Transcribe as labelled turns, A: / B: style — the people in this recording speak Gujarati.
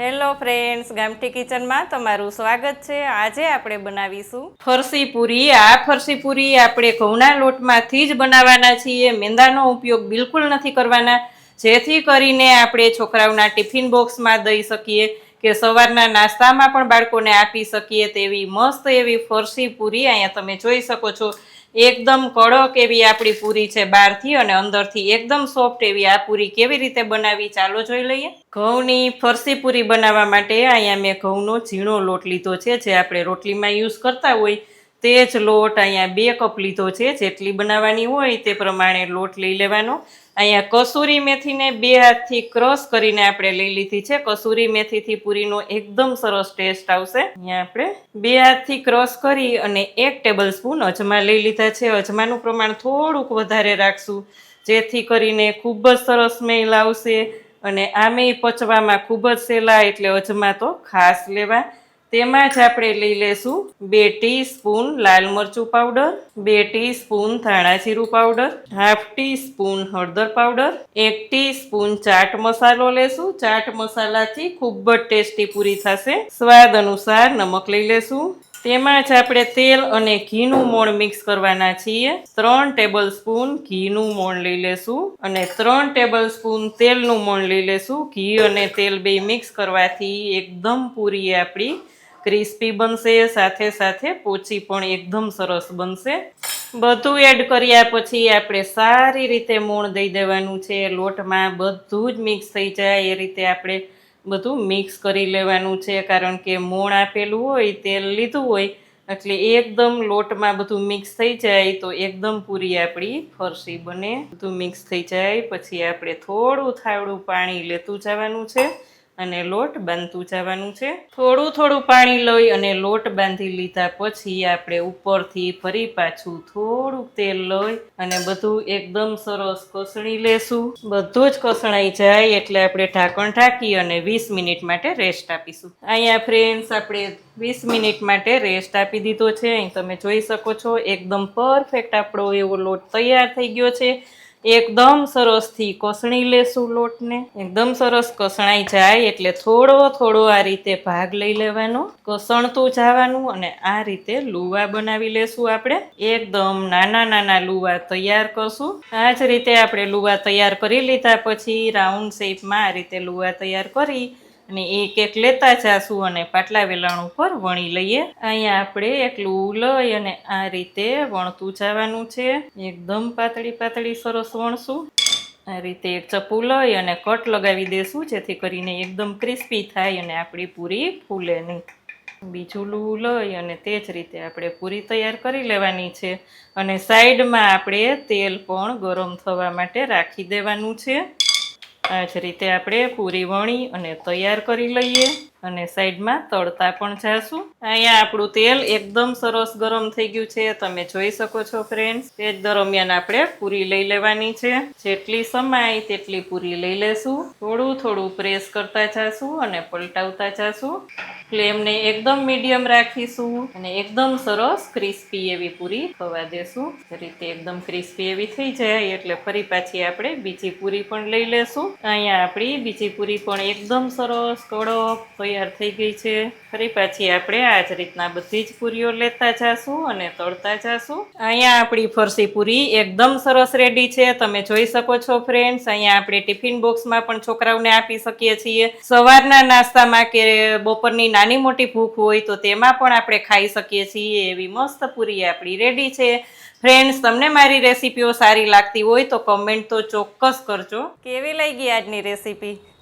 A: હેલો ફ્રેન્ડ્સ, ગામઠી કિચનમાં તમારું સ્વાગત છે. આજે આપણે બનાવીશું ફરસી પૂરી. આ ફરસી પૂરી આપણે ઘઉંના લોટમાંથી જ બનાવવાના છીએ. મેંદાનો ઉપયોગ બિલકુલ નથી કરવાના. જેથી કરીને આપણે છોકરાઓના ટિફિન બોક્સમાં દઈ શકીએ કે સવારના નાસ્તામાં પણ બાળકોને આપી શકીએ તેવી મસ્ત એવી ફરસી પૂરી અહીંયા તમે જોઈ શકો છો. એકદમ કડક એવી આપણી પૂરી છે બહારથી અને અંદરથી એકદમ સોફ્ટ એવી આ પૂરી કેવી રીતે બનાવી ચાલો જોઈ લઈએ. ઘઉંની ફરસી પૂરી બનાવવા માટે અહીંયા મેં ઘઉંનો ઝીણો લોટ લીધો છે જે આપણે રોટલીમાં યુઝ કરતા હોય તે જ લોટ અહીંયા બે કપ લીધો છે. જેટલી બનાવવાની હોય તે પ્રમાણે લોટ લઈ લેવાનો. અહીંયા કસૂરી મેથીને બે હાથથી ક્રશ કરીને આપણે લઈ લીધી છે. કસૂરી મેથીથી પૂરીનો એકદમ સરસ ટેસ્ટ આવશે. અહીંયા આપણે બે હાથથી ક્રશ કરી અને એક ટેબલ સ્પૂન અજમા લઈ લીધા છે. અજમાનું પ્રમાણ થોડુંક વધારે રાખશું, જેથી કરીને ખૂબ જ સરસ સ્મેલ આવશે અને આમેય પચવામાં ખૂબ જ સહેલા એટલે અજમા તો ખાસ લેવા. તેમાં જ આપણે લઈ લેશું બે ટીસ્પૂન લાલ મરચું પાવડર, બે ટી સ્પૂન ધાણા જીરું પાવડર, હાફ ટીસ્પૂન હળદર પાવડર, એક ટી સ્પૂન ચાટ મસાલો લેશું. ચાટ મસાલાથી ખૂબ જ ટેસ્ટી પૂરી થશે. સ્વાદ અનુસાર નમક લઈ લેશું. તેમાં જ આપણે તેલ અને ઘીનું મોણ મિક્સ કરવાના છીએ. ત્રણ ટેબલ સ્પૂન ઘીનું મોણ લઈ લેશું અને ત્રણ ટેબલ સ્પૂન તેલનું મોણ લઈ લેશું. ઘી અને તેલ બે મિક્સ કરવાથી એકદમ પૂરી આપણી ક્રિસ્પી બનશે, સાથે સાથે પોચી પણ એકદમ સરસ બનશે. બધું એડ કર્યા પછી આપણે સારી રીતે મોણ દઈ દેવાનું છે. લોટમાં બધું જ મિક્સ થઈ જાય, એ રીતે આપણે બધું મિક્સ કરી લેવાનું છે. કારણ કે મોણ આપેલું હોય, તેલ લીધું હોય, એટલે એકદમ લોટમાં બધું મિક્સ થઈ જાય તો એકદમ પૂરી આપણી ફરસી બને. બધું મિક્સ થઈ જાય, પછી આપણે થોડું થાવડું પાણી લેતું જવાનું છે. અને લોટ બાંધતું જવાનું છે. થોડું થોડું પાણી લઈ અને લોટ બાંધી લીધા પછી આપણે ઉપરથી ફરી પાછું થોડુંક તેલ લઈ અને બધું એકદમ સરસ કસણી લેશું. બધું જ કસણાઈ જાય એટલે આપણે ઢાંકણ ઢાંકી અને વીસ મિનિટ માટે રેસ્ટ આપીશું. અહીંયા ફ્રેન્ડ્સ આપણે વીસ મિનિટ માટે રેસ્ટ આપી દીધો છે. અહીં તમે જોઈ શકો છો, એકદમ પરફેક્ટ આપણો એવો લોટ તૈયાર થઈ ગયો છે. એકદમ સરસથી કસણી લેશું લોટને. એકદમ સરસ કસણાઈ જાય એટલે થોડો થોડો આ રીતે ભાગ લઈ લેવાનો. કસણતું જવાનું અને આ રીતે લુવા બનાવી લેશું આપણે. એકદમ નાના નાના લુવા તૈયાર કરશું. આ જ રીતે આપણે લુવા તૈયાર કરી લીધા પછી રાઉન્ડ શેપમાં આ રીતે લુવા તૈયાર કરી અને એક એક લેતા જાશું અને પાટલા વેલણ ઉપર વણી લઈએ. અહીંયા આપણે એકલું લઈ અને આ રીતે વણતું જવાનું છે. એકદમ પાતળી પાતળી સરસ વણશું. આ રીતે એક ચપ્પુ લઈ અને કટ લગાવી દેશું, જેથી કરીને એકદમ ક્રિસ્પી થાય અને આપણી પૂરી ફૂલે નહીં. બીજું લૂ લઈ અને તે જ રીતે આપણે પૂરી તૈયાર કરી લેવાની છે. અને સાઈડમાં આપણે તેલ પણ ગરમ થવા માટે રાખી દેવાનું છે. આ જ રીતે આપણે પૂરી વણી અને તૈયાર કરી લઈએ. અને સાઈડમાં તળતા પણ જાશું. અહીંયા આપણું તેલ એકદમ સરસ ગરમ થઈ ગયું છે. તમે જોઈ શકો છો ફ્રેન્ડ્સ તે દરમિયાન આપણે પૂરી લઈ લેવાની છે. જેટલી સમાય તેટલી પૂરી લઈ લેશું. થોડું થોડું પ્રેસ કરતા જાશું અને પલટાવતા જાશું. ફ્લેમને એકદમ મીડિયમ રાખીશું અને એકદમ સરસ ક્રિસ્પી એવી પૂરી થવા દેશું. રીતે એકદમ ક્રિસ્પી એવી થઈ જાય એટલે ફરી પાછી આપણે બીજી પૂરી પણ લઈ લેશું. અહીંયા આપણી બીજી પૂરી પણ એકદમ સરસ, કડક તૈયાર થઈ ગઈ છે. ફરી પાછી આપણે આ જ રીતના બધી જ પૂરીઓ લેતા જાશું અને તળતા જાશું. અહીંયા આપણી ફરસી પૂરી એકદમ સરસ રેડી છે. તમે જોઈ શકો છો ફ્રેન્ડ્સ અહીંયા આપણે ટિફિન બોક્સમાં પણ છોકરાઓને આપી શકીએ છીએ. સવારના નાસ્તામાં કે બપોરની નાની મોટી ભૂખ હોય તો તેમાં પણ આપણે ખાઈ શકીએ છીએ. એવી મસ્ત પૂરી આપણી રેડી છે. ફ્રેન્ડ્સ તમને મારી રેસીપીઓ સારી લાગતી હોય તો કમેન્ટ તો ચોક્કસ કરજો. કેવી લાગી આજની રેસીપી